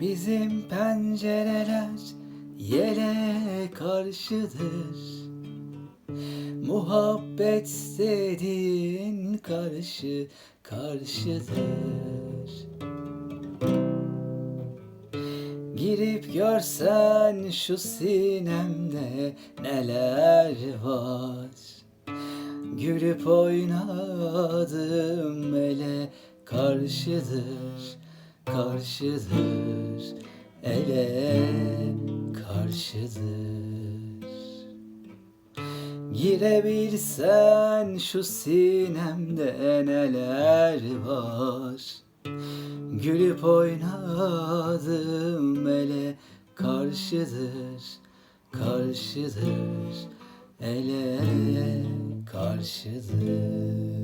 Bizim pencereler yele karşıdır. Muhabbet dediğin karşı karşıdır. Girip görsen şu sinemde neler var? Gülüp oynadım ele karşıdır Karşıdır ele karşıdır. Girebilsen şu sinemde neler var? Gülüp oynadım ele karşıdır Karşıdır. Ele karşıdır